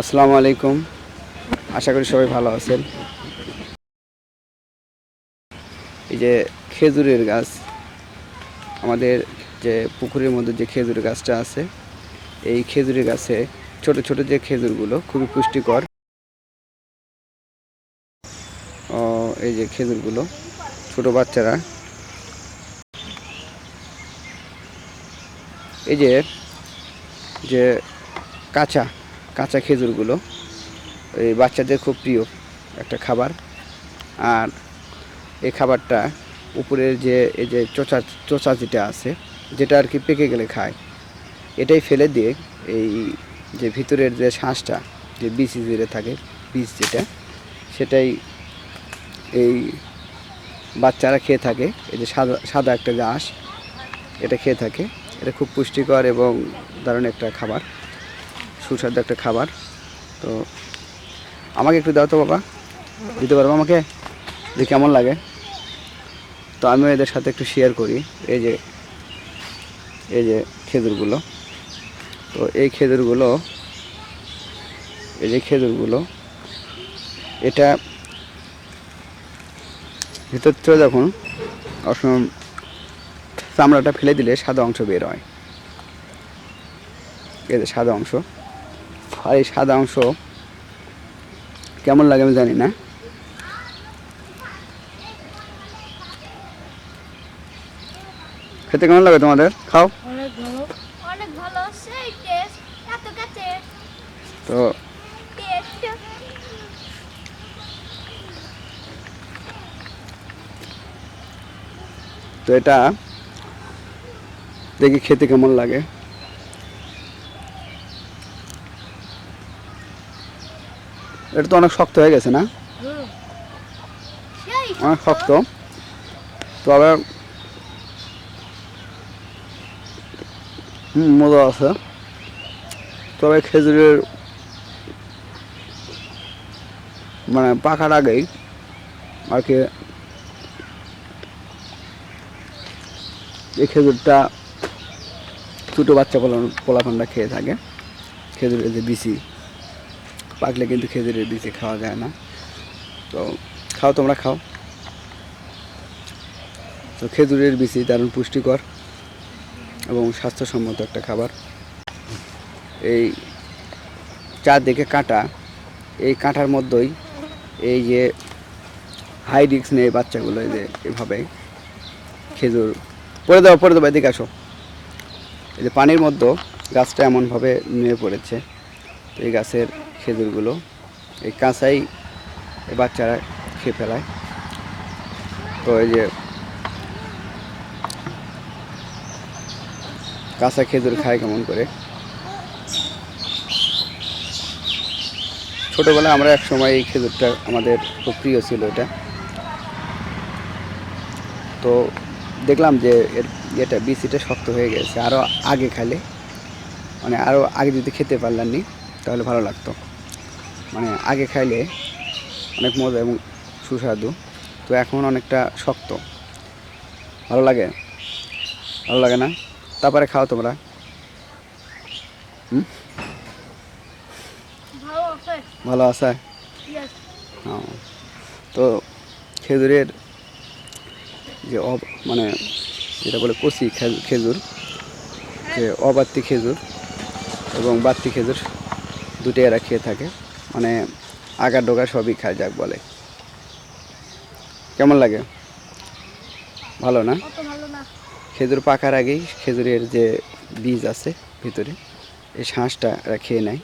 আসসালামু আলাইকুম। আশা করি সবাই ভালো আছেন। এই যে খেজুরের গাছ, আমাদের যে পুকুরের মধ্যে যে খেজুরের গাছটা আছে, এই খেজুরের গাছে ছোট ছোট যে খেজুরগুলো খুবই পুষ্টিকর। ও, এই যে খেজুরগুলো, ছোট বাচ্চারা। এই যে যে কাঁচা কাঁচা খেজুরগুলো। এই বাচ্চাদের খুব প্রিয় একটা খাবার। আর এই খাবারটা উপরের যে, এই যে চোচা চোচা যেটা আছে, যেটা আর কি পেকে গেলে খায়, এটাই ফেলে দিয়ে এই যে ভিতরের যে শ্বাসটা যে বীজ যেটা থাকে, বীজ যেটা, সেটাই এই বাচ্চারা খেয়ে থাকে। এই যে সাদা সাদা একটা যে এটা খেয়ে থাকে। এটা খুব পুষ্টিকর এবং দারুণ একটা খাবার। সুস্বাদু একটা খাবার। তো আমাকে একটু দাও তো বাবা। দিতে পারব আমাকে? যে কেমন লাগে। তো আমিও এদের সাথে একটু শেয়ার করি। এই যে এই যে খেজুরগুলো। তো এই খেজুরগুলো, এই যে খেজুরগুলো, এটা ভিতর থেকে যখন অসম চামড়াটা ফেলে দিলে সাদা অংশ বের হয়। যে সাদা অংশ। আর এই সাদা অংশ। কেমন লাগে আমি জানি না। খেতে কেমন লাগে তোমাদের? খাও। অনেক ভালো। অনেক ভালো সেই টেস্ট এত কাছে। তো তো এটা দেখি খেতে কেমন লাগে। এটা তো অনেক শক্ত হয়ে গেছে না? অনেক শক্ত। তো আবার হুম মজা আছে। তবে খেজুরের মানে পাকার আগেই আর কি এই খেজুরটা ছোটো বাচ্চা পোলা পোলাপানরা খেয়ে থাকে। খেজুরের যে বিচি। পাকলে কিন্তু খেজুরের বিচি খাওয়া যায় না। তো খাও, তোমরা খাও। তো খেজুরের বিচি দারুণ পুষ্টিকর এবং স্বাস্থ্যসম্মত একটা খাবার। এই চারদিকে কাঁটা, এই কাঁটার মধ্যেই এই যে হাই রিক্স নেই বাচ্চাগুলো যে এভাবে খেজুর পরে দেবো পরে দেবো এদিকে আসো। এই যে পানির মধ্যে গাছটা এমনভাবে নিয়ে পড়েছে। তো এই গাছের খেজুরগুলো, এই কাঁচাই বাচ্চারা খেয়ে ফেলায়। তো এই যে কাঁচা খেজুর খায় কেমন করে? ছোটোবেলায় আমরা এক সময় এই খেজুরটা আমাদের খুব প্রিয় ছিল এটা। তো দেখলাম যে এর ইয়েটা, বিচিটা শক্ত হয়ে গেছে আরও আগে খালে মানে আরও আগে যদি খেতে পারলাম তাহলে ভালো লাগতো। মানে আগে খাইলে অনেক মজা এবং সুস্বাদু। তো এখন অনেকটা শক্ত। ভালো লাগে? ভালো লাগে না? তারপরে খাও তোমরা। হুম? ভালো আছে। তো খেজুরের যে অব মানে যেটা বলে কচি খেজুর যে অবাত্তি খেজুর এবং বাত্তি খেজুর দুটোই এরা খেয়ে থাকে। মানে আগার ডোগা সবই খায় যাক বলে। কেমন লাগে? ভালো না? অত ভালো না। খেজুর পাকার আগেই খেজুরের যে বীজ আছে ভিতরে এই শাঁসটা এরা খেয়ে নেয়।